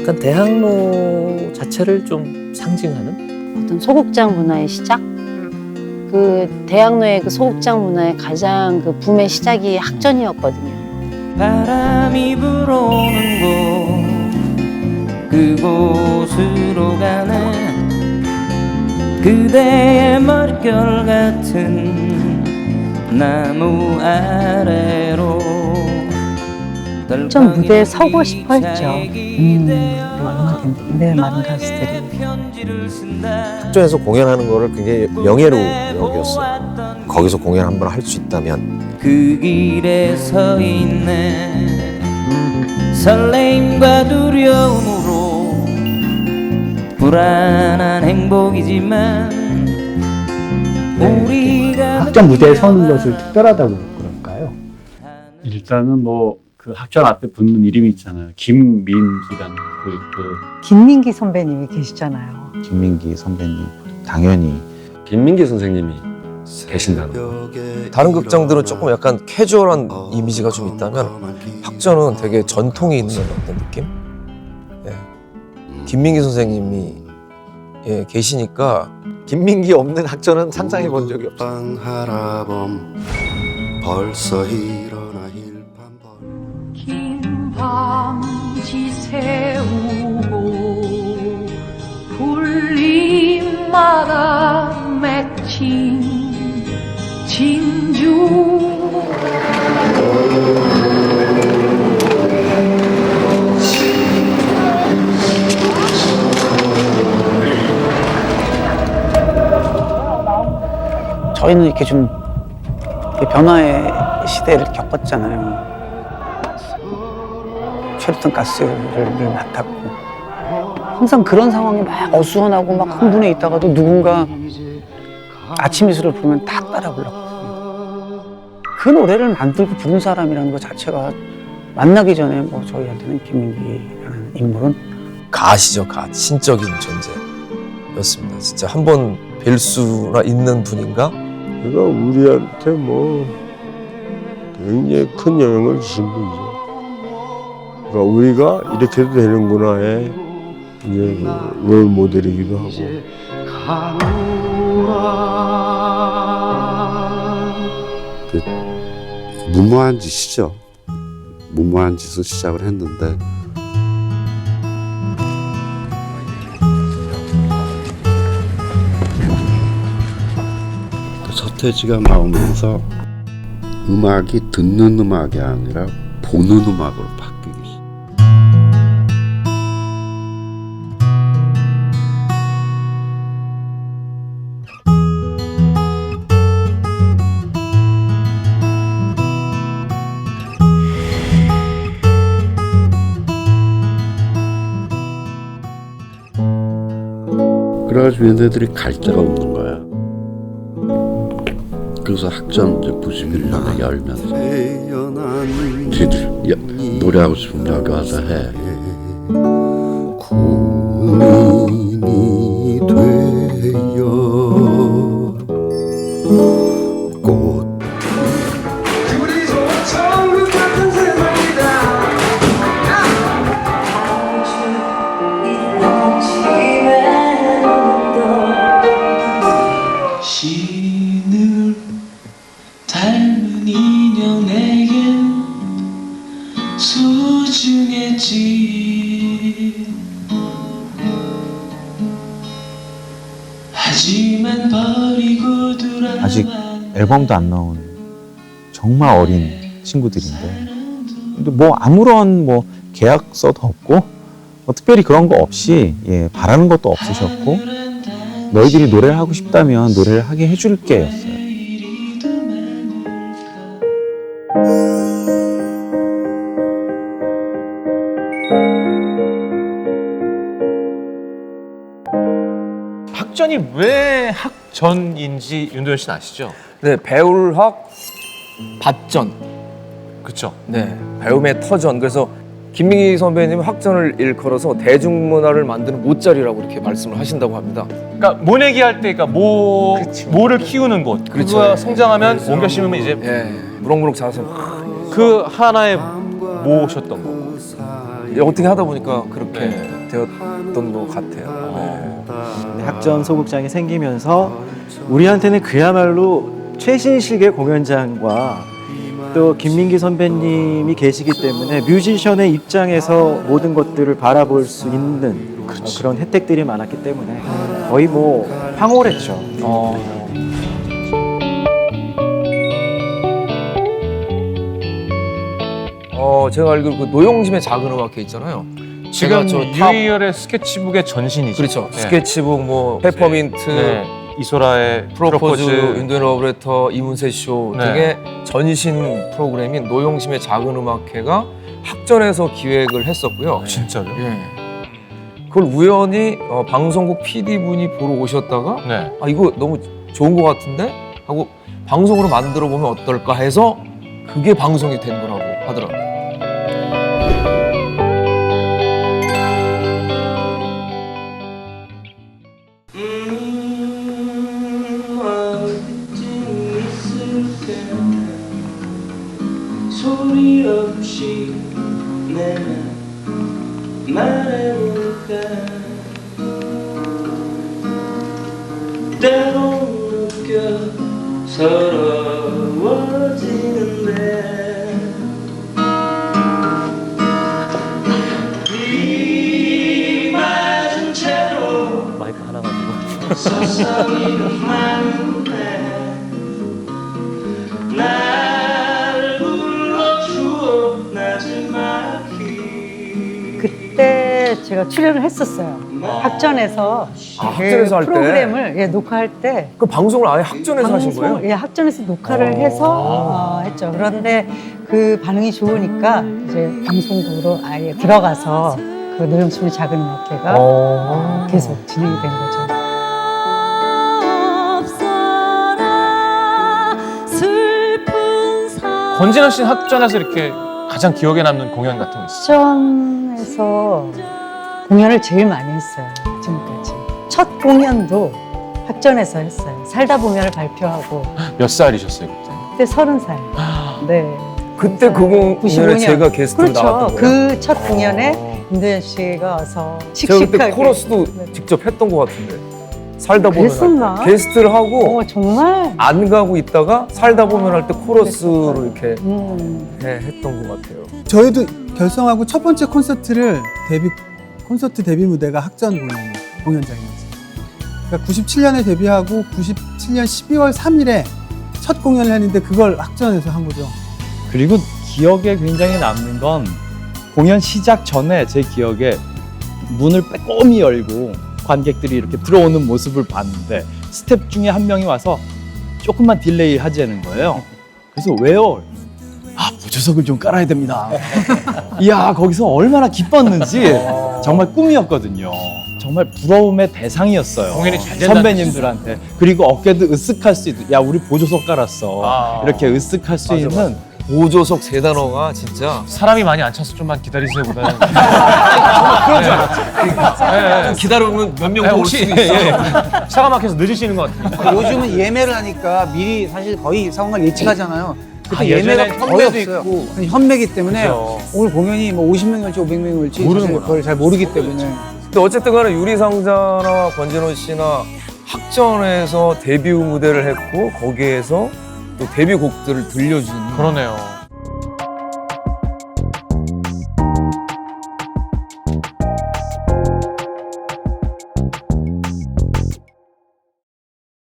약간 대학로 자체를 좀 상징하는 어떤 소극장 문화의 시작? 그 대학로의 그 소극장 문화의 가장 그 붐의 시작이 학전이었거든요. 바람이 불어오는 곳 그곳으로 가네 그대의 머릿결 같은 나무 아래로 좀 무대에 서고 싶어 했죠. 음, 얼마나 네, 많은 가수들이. 학전에서 공연하는 거를 굉장히 명예로 여겼어요. 거기서 공연 한 번 할 수 있다면 그 길에 서 있네 설레임과 두려움으로 불안한 행복이지만 우리가 학전 무대에 서는 것을 특별하다고 그럴까요? 일단은 뭐 그 학전 앞에 붙는 이름이 있잖아요. 김민기라는 그, 그 김민기 선배님이 계시잖아요. 김민기 선배님 당연히 김민기 선생님이 계신다는 거. 다른 극장들은 조금 약간 캐주얼한 이미지가 좀 있다면 학전은 되게 전통이 있는 어떤 느낌? 예. 김민기 선생님이 예, 계시니까 김민기 없는 학전은 상상해 본 적이 없어요. 빵하라범 벌써 일어나 일반벌 긴 밤지 새우고 불림마다 맺힌 진주 저희는 이렇게 좀 변화의 시대를 겪었잖아요. 최루탄 가스를 맡았고 항상 그런 상황이 막 어수선하고 막 흥분해 있다가도 누군가 아침 이슬을 부르면 다 따라 불렀거든요. 그 노래를 만들고 부른 사람이라는 것 자체가 만나기 전에 뭐 저희한테는 김민기라는 인물은 가시죠, 가. 신적인 존재였습니다. 진짜 한 번 뵐 수나 있는 분인가? 그가 우리한테 뭐 굉장히 큰 영향을 주신 분이죠. 그러니까 우리가 이렇게도 되는구나의 이제 그롤 모델이기도 하고. 그 무모한 짓이죠. 무모한 짓을 시작을 했는데 그 서태지가 나오면서 음악이 듣는 음악이 아니라 보는 음악으로 그래가지고 얘네들이 갈 데가 없는 거야. 그래서 학전 이제 91년에 열면서 쟤들 야, 노래하고 싶으면 여기 와서 해. 소중했지 하지만 버리고 돌아 아직 앨범도 안 나온 정말 어린 친구들인데. 근데 뭐 아무런 뭐 계약서도 없고 뭐 특별히 그런 거 없이 예 바라는 것도 없으셨고 너희들이 노래를 하고 싶다면 노래를 하게 해줄게였어요. 학전이 왜 학전인지 윤도현 씨는 아시죠? 네, 배울학 받전. 그쵸? 네, 배움의 터전. 그래서 김민기 선배님 학전을 일컬어서 대중문화를 만드는 모짜리라고 이렇게 말씀을 하신다고 합니다. 그러니까 모내기 할 때, 그러니까 모 모를 키우는 곳. 그렇죠. 그거가 성장하면 옮겨 심으면 이제 예, 무럭무럭 자라서 막그 하나의 모셨던 거고. 어떻게 하다 보니까 그렇게 되었던 것 같아요. 네. 학전 소극장이 생기면서 우리한테는 그야말로 최신식의 공연장과 또 김민기 선배님이 계시기 때문에 뮤지션의 입장에서 모든 것들을 바라볼 수 있는 어, 그런 혜택들이 많았기 때문에 거의 뭐 황홀했죠. 어 제가 알기로 그 노용심의 작은 음악회 있잖아요. 지금 저 탑- 유희열의 스케치북의 전신이죠. 그렇죠. 네. 스케치북 뭐 페퍼민트 네. 이소라의 프로포즈, 인도인 러브레터, 이문세 쇼 네. 등의 전신 프로그램인 노용심의 작은 음악회가 학전에서 기획을 했었고요. 진짜요? 예. 그걸 우연히 어, 방송국 PD 분이 보러 오셨다가 네. 아 이거 너무 좋은 것 같은데 하고 방송으로 만들어 보면 어떨까 해서 그게 방송이 된 거라고 하더라고요. 말해볼까? 때론 느껴 서러워지는데. 비 맞은 채로 마이크 하나 가지고. 서성이는 마음에 제가 출연을 했었어요. 학전에서 아, 그 학전에서 할 때? 프로그램을 예, 녹화할 때 그 방송을 아예 학전에서 하신 방송- 거예요? 예, 학전에서 녹화를 해서 어, 했죠. 그런데 그 반응이 좋으니까 이제 방송국으로 아예 들어가서 그 노영심의 작은 음악회가 어. 계속 진행이 된 거죠. 권진아 씨는 학전에서 이렇게 가장 기억에 남는 공연 같은 거 있어요? 학전에서 공연을 제일 많이 했어요. 지금까지. 첫 공연도 학전에서 했어요. 살다 보면을 발표하고 몇 살이셨어요 그때? 그때 서른 살. 네. 그때 그 공연에 95년. 제가 게스트로 그렇죠. 나왔던 거예요. 그 첫 공연에 임도현 씨가 와서 제가 그때 씩씩하게. 코러스도 직접 했던 것 같은데 살다 보면 그랬었나? 할 때. 게스트를 하고 어, 정말 안 가고 있다가 살다 보면 할 때 코러스로 이렇게 음. 해- 했던 것 같아요. 저희도 결성하고 첫 번째 콘서트를 데뷔 콘서트 데뷔 무대가 학전 공연 공연장이었어요. 그러니까 97년에 데뷔하고 97년 12월 3일에 첫 공연을 했는데 그걸 학전에서 한 거죠. 그리고 기억에 굉장히 남는 건 공연 시작 전에 제 기억에 문을 빼꼼히 열고 관객들이 이렇게 들어오는 모습을 봤는데 스텝 중에 한 명이 와서 조금만 딜레이 하자는 거예요. 그래서 왜요? 아 보조석을 좀 깔아야 됩니다. 이야 거기서 얼마나 기뻤는지 정말 꿈이었거든요. 정말 부러움의 대상이었어요. 공연이 잘 된다는 선배님들한테 그리고 어깨도 으쓱할 수 있는 야 우리 보조석 깔았어 아. 이렇게 으쓱할 수 맞아, 있는 보조석 세 단어가 진짜 사람이 많이 안 차서 좀만 기다리세요 보다는 그런 줄 알았죠. 기다리면 몇 명도 올 혹시 수도 있어. 예, 차가 막혀서 늦으시는 것 같아요. 요즘은 예매를 하니까 미리 사실 거의 상황을 예측하잖아요. 그때 아, 예매가 예전엔 거의 현매도 없어요. 있고. 현매기 때문에 그죠. 오늘 공연이 뭐 50명이 올지 500명이 올지 모르는구나. 그걸 잘 모르기 때문에 근데 어쨌든 간에 유리상자나 권진호 씨나 학전에서 데뷔 무대를 했고 거기에서 또 데뷔곡들을 들려주는 그러네요.